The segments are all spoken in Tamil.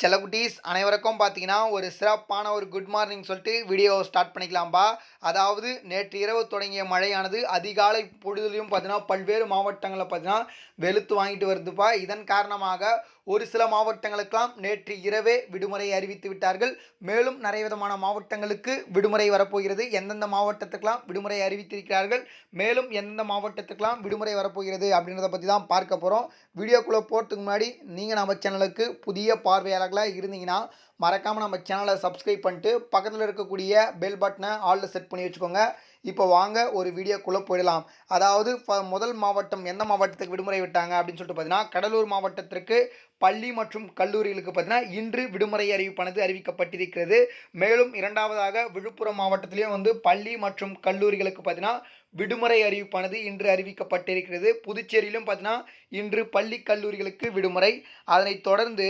செல்லக்குட்டீஸ் அனைவருக்கும் பார்த்தீங்கன்னா ஒரு சிறப்பான ஒரு குட் மார்னிங் சொல்லிட்டு வீடியோவை ஸ்டார்ட் பண்ணிக்கலாம்பா. அதாவது நேற்று இரவு தொடங்கிய மழையானது அதிகாலை பொழுதுலையும் பார்த்தீங்கன்னா பல்வேறு மாவட்டங்களில் பார்த்தீங்கன்னா வெளுத்து வாங்கிட்டு வருதுப்பா. இதன் காரணமாக ஒரு சில மாவட்டங்களுக்கெல்லாம் நேற்று இரவே விடுமுறை அறிவித்து விட்டார்கள். மேலும் நிறைய விதமான மாவட்டங்களுக்கு விடுமுறை வரப்போகிறது. எந்தெந்த மாவட்டத்துக்கெல்லாம் விடுமுறை அறிவித்திருக்கிறார்கள்? மேலும் எந்தெந்த மாவட்டத்துக்கெல்லாம் விடுமுறை வரப்போகிறது அப்படின்றத பற்றி தான் பார்க்க போகிறோம் வீடியோக்குள்ளே போகிறதுக்கு முன்னாடி நீங்கள் நம்ம சேனலுக்கு புதிய பார்வையாளர்களாக இருந்தீங்கன்னா மறக்காமல் நம்ம சேனலை சப்ஸ்கிரைப் பண்ணிட்டு பக்கத்தில் இருக்கக்கூடிய பெல் பட்டனை ஆளில் செட் பண்ணி வச்சுக்கோங்க. இப்போ வாங்க ஒரு வீடியோக்குள்ளே போயிடலாம். அதாவது முதல் மாவட்டம் எந்த மாவட்டத்துக்கு விடுமுறை விட்டாங்க அப்படின்னு சொல்லிட்டு பார்த்தீங்கன்னா கடலூர் மாவட்டத்திற்கு பள்ளி மற்றும் கல்லூரிகளுக்கு பார்த்தீங்கன்னா இன்று விடுமுறை அறிவிப்பானது அறிவிக்கப்பட்டிருக்கிறது. மேலும் இரண்டாவதாக விழுப்புரம் மாவட்டத்திலையும் வந்து பள்ளி மற்றும் கல்லூரிகளுக்கு பார்த்தீங்கன்னா விடுமுறை அறிவிப்பானது இன்று அறிவிக்கப்பட்டிருக்கிறது. புதுச்சேரியிலும் பார்த்தீங்கன்னா இன்று பள்ளி கல்லூரிகளுக்கு விடுமுறை. அதனைத் தொடர்ந்து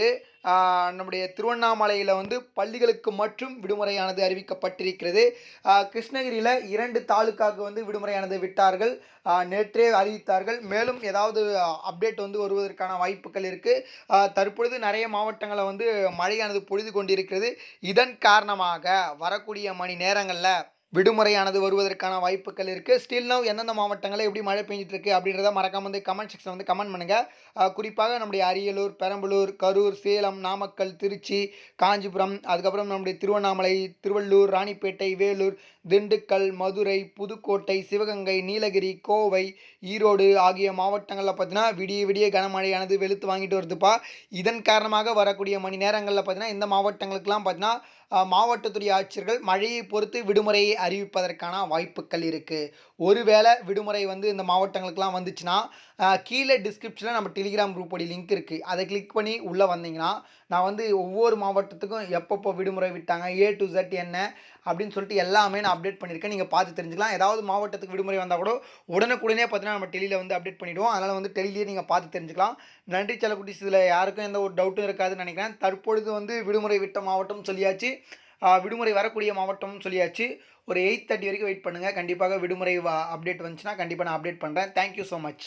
நம்முடைய திருவண்ணாமலையில் வந்து பள்ளிகளுக்கு மற்றும் விடுமுறையானது அறிவிக்கப்பட்டிருக்கிறது. கிருஷ்ணகிரியில் இரண்டு தாலுக்காவுக்கு வந்து விடுமுறையானது விட்டார்கள். நேற்றே அறிவித்தார்கள். மேலும் ஏதாவது அப்டேட் வந்து வருவதற்கான வாய்ப்புகள் இருக்குது தற்பொழுது நிறைய மாவட்டங்களை வந்து மழையானது பொழுது கொண்டிருக்கிறது. இதன் காரணமாக வரக்கூடிய மணி நேரங்களில் விடுமுறையானது வருவதற்கான வாய்ப்புகள் இருக்குது ஸ்டில் நவ் எந்தெந்த மாவட்டங்களில் எப்படி மழை பெஞ்சிட்டு இருக்கு அப்படின்றத மறக்காம வந்து கமெண்ட் செக்ஷன் வந்து கமெண்ட் பண்ணுங்கள் குறிப்பாக நம்முடைய அரியலூர் பெரம்பலூர் கரூர் சேலம் நாமக்கல் திருச்சி காஞ்சிபுரம் அதுக்கப்புறம் நம்முடைய திருவண்ணாமலை திருவள்ளூர் ராணிப்பேட்டை வேலூர் திண்டுக்கல் மதுரை புதுக்கோட்டை சிவகங்கை நீலகிரி கோவை ஈரோடு ஆகிய மாவட்டங்களில் பார்த்தீங்கன்னா விடிய விடிய கனமழையானது வெளுத்து வாங்கிட்டு வருதுப்பா. இதன் காரணமாக வரக்கூடிய மணி நேரங்களில் பார்த்தீங்கன்னா இந்த மாவட்டங்களுக்கெல்லாம் பார்த்தீங்கன்னா மாவட்டத்துடைய ஆட்சியர்கள் மழையை பொறுத்து விடுமுறையை அறிவிப்பதற்கான வாய்ப்புகள் இருக்குது ஒருவேளை விடுமுறை வந்து இந்த மாவட்டங்களுக்கெலாம் வந்துச்சுன்னா கீழே டிஸ்கிரிப்ஷனில் நம்ம டெலிகிராம் குரூப்போடைய லிங்க் இருக்குது அதை கிளிக் பண்ணி உள்ளே வந்தீங்கன்னா நான் வந்து ஒவ்வொரு மாவட்டத்துக்கும் எப்பப்போ விடுமுறை விட்டாங்க ஏ டு ஜெட் என்ன அப்படின்னு சொல்லிட்டு எல்லாமே நான் அப்டேட் பண்ணியிருக்கேன். நீங்கள் பார்த்து தெரிஞ்சுக்கலாம். ஏதாவது மாவட்டத்துக்கு விடுமுறை வந்தால் கூட உடனுக்குடனே பார்த்தீங்கன்னா நம்ம டெல்லியில் வந்து அப்டேட் பண்ணிவிடுவோம் அதனால் வந்து டெல்லியிலே நீங்கள் பார்த்து தெரிஞ்சுக்கலாம். நன்றி செல்லக்குட்டிஸ் இதில் யாருக்கும் எந்த ஒரு டவுட்டும் இருக்காதுன்னு நினைக்கிறேன். தற்பொழுது வந்து விடுமுறை விட்ட மாவட்டம் சொல்லியாச்சு. விடுமுறை வரக்கூடிய மாவட்டம்னு சொல்லியாச்சு. ஒரு எயிட் தேர்ட்டி வரைக்கும் வெயிட் பண்ணுங்கள் கண்டிப்பாக விடுமுறை அப்டேட் வந்துச்சுன்னா கண்டிப்பாக நான் அப்டேட் பண்ணுறேன் தேங்க்யூ ஸோ மச்